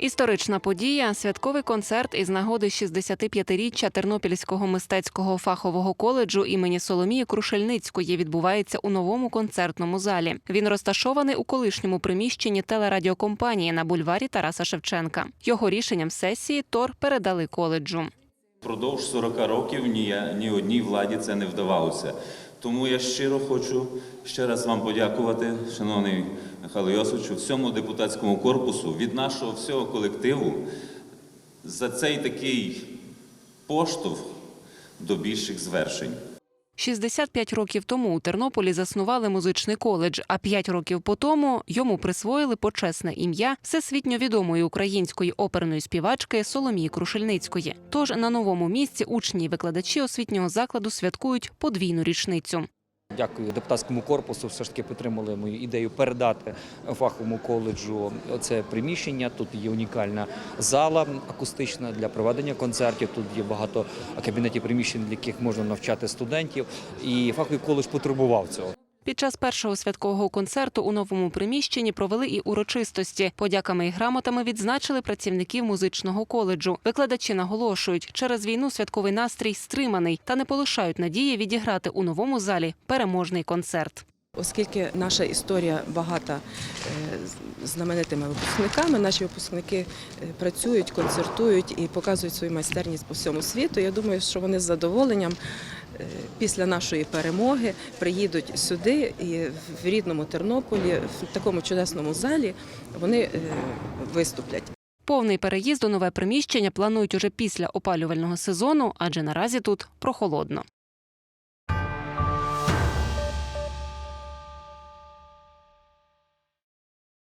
Історична подія святковий концерт із нагоди 65-річчя Тернопільського мистецького фахового коледжу імені Соломії Крушельницької відбувається у новому концертному залі. Він розташований у колишньому приміщенні телерадіокомпанії на бульварі Тараса Шевченка. Його рішенням сесії ТОР передали коледжу. Впродовж 40 років ні, ні одній владі це не вдавалося. Тому я щиро хочу ще раз вам подякувати, шановний Михайло Йосовичу, всьому депутатському корпусу від нашого всього колективу за цей такий поштовх до більших звершень. 65 років тому у Тернополі заснували музичний коледж, а 5 років по тому йому присвоїли почесне ім'я всесвітньо відомої української оперної співачки Соломії Крушельницької. Тож на новому місці учні і викладачі освітнього закладу святкують подвійну річницю. Дякую депутатському корпусу. Все ж таки підтримали мою ідею передати фаховому коледжу це приміщення. Тут є унікальна зала акустична для проведення концертів. Тут є багато кабінетів приміщень, для яких можна навчати студентів. І фаховий коледж потребував цього. Під час першого святкового концерту у новому приміщенні провели і урочистості. Подяками і грамотами відзначили працівників музичного коледжу. Викладачі наголошують, через війну святковий настрій стриманий та не полишають надії відіграти у новому залі переможний концерт. Оскільки наша історія багата е, знаменитими випускниками, наші випускники е, працюють, концертують і показують свою майстерність по всьому світу. Я думаю, що вони з задоволенням після нашої перемоги приїдуть сюди і в рідному Тернополі, в такому чудесному залі, вони е, виступлять. Повний переїзд у нове приміщення планують уже після опалювального сезону, адже наразі тут прохолодно.